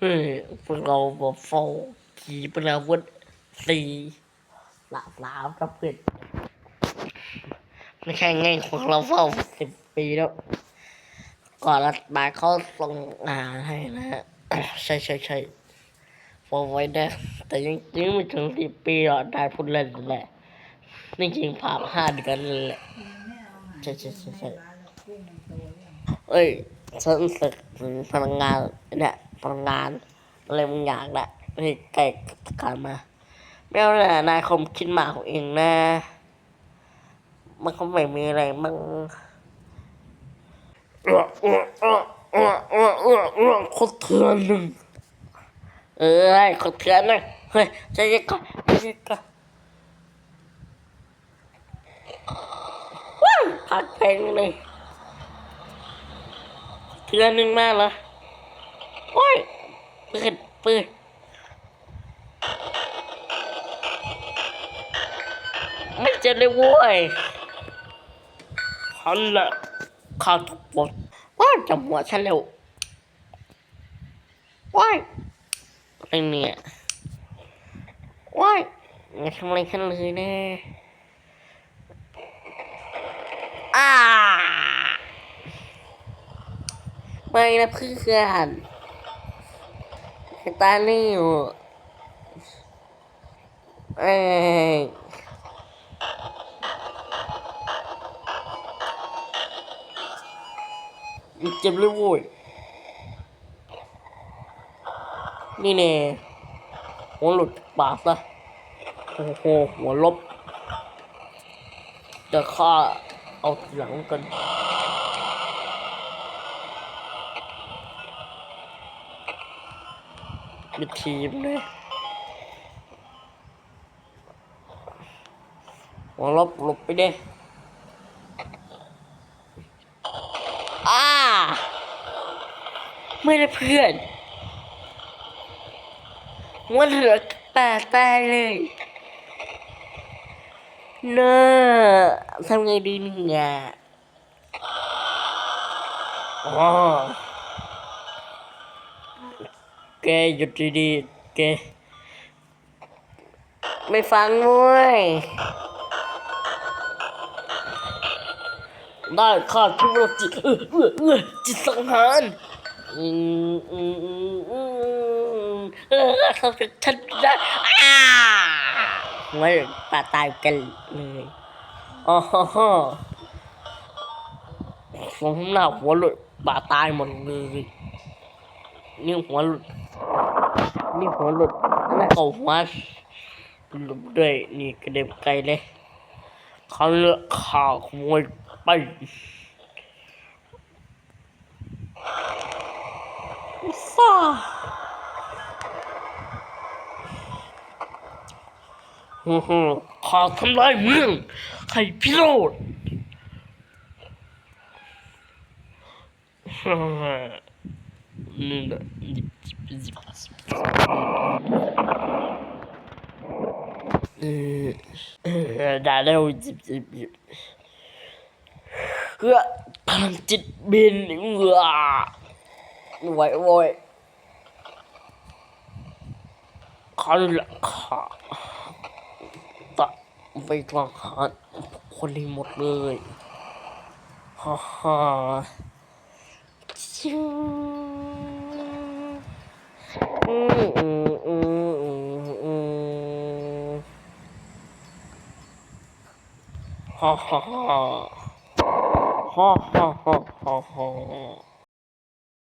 เฮ้ยพวกเราบอกโฟขี่ป็นอาวุธสี่หลาบหลามกับเพื่อนไม่ใช่ไงพวกเราเฝ้าสิบปีแล้ว ก่อนรัฐบาลเขาส่งงานให้นะใช่ใช่ใช่ฟอไว้นะแต่ยังยังไม่ถึงสิบปีหรอกได้พูดเล่นแหละนี่จริงผ่านห้าเดือนเลยแหละใช่ใช่ใช่ใช่เอ้ยฉันสึกถึงพลังงานเนี่ย พลังงานอะไรบางอย่างแหละนี่ไก่ประกามาไม่เอาเลยนายคมคิดหมาของเองนะ มันก็ไม่มีอะไรมั่งเออเออเออเออเออเออเออคนเถื่อนหนึ่งเอ้ยคนเถื่อนนะเฮ้ยใจเย็นก่อนใจเย็นก่อนพักเพลงเลยเถื่อนหนึ่งมากเหรอ โอ้ยปืนปืนไม่เจอเลยเว้ยฉันแหละข้าทุกบทว่าจะหัวฉันเร็วว้ายอะไรเนี่ยว้ายอย่าทำอะไรฉันเลยนะอ่าไม่นะเพื่อน ตานี่อยู่เอ้ยเจ็บเลยโว้ยนี่แน่หัวหลุดปากซะโอ้โหหัวลบจะฆ่าเอาหลังกัน มีทีมเลยหัวลบหลบไปเด้อ่าไม่ได้เพื่อนมันเหลือแปดตายเลยเนอะทำไงดีเนี่ยอ๋อ แกหยุดดีๆแกไม่ฟังเว้ยได้ข้าทุรจิตเออเออเออจิตสังหารอืมอืมอืมอืมเออทำเป็นฉันได้อ้าไม่ปาตายกันเลยอ๋อฮ่าฮ่าผมหน้าหัวหลุดปาตายหมดเลยนี่หัวหลุด นี่หัวหลุดนั่นก็หัวหลุดด้วยนี่กระเด็นไกลเลยเขาเลือกข่าวขโมยไปฟ้าโอ้โหข่าวทำลายเมืองใครพิโรธฮ่า นี่แหละยิบยิบยิบเออเออได้แล้วยิบยิบยิบเพื่อพลังจิตบินเอือไหวโว้ยเขาละขาตัดไปกลางหาคนนี้หมดเลยฮ่าฮ่าชิวอืมอืมอืมอืมอืมฮ่า ฮ่าฮ่าฮ่าฮ่าฮ่าฮ่าฮ่า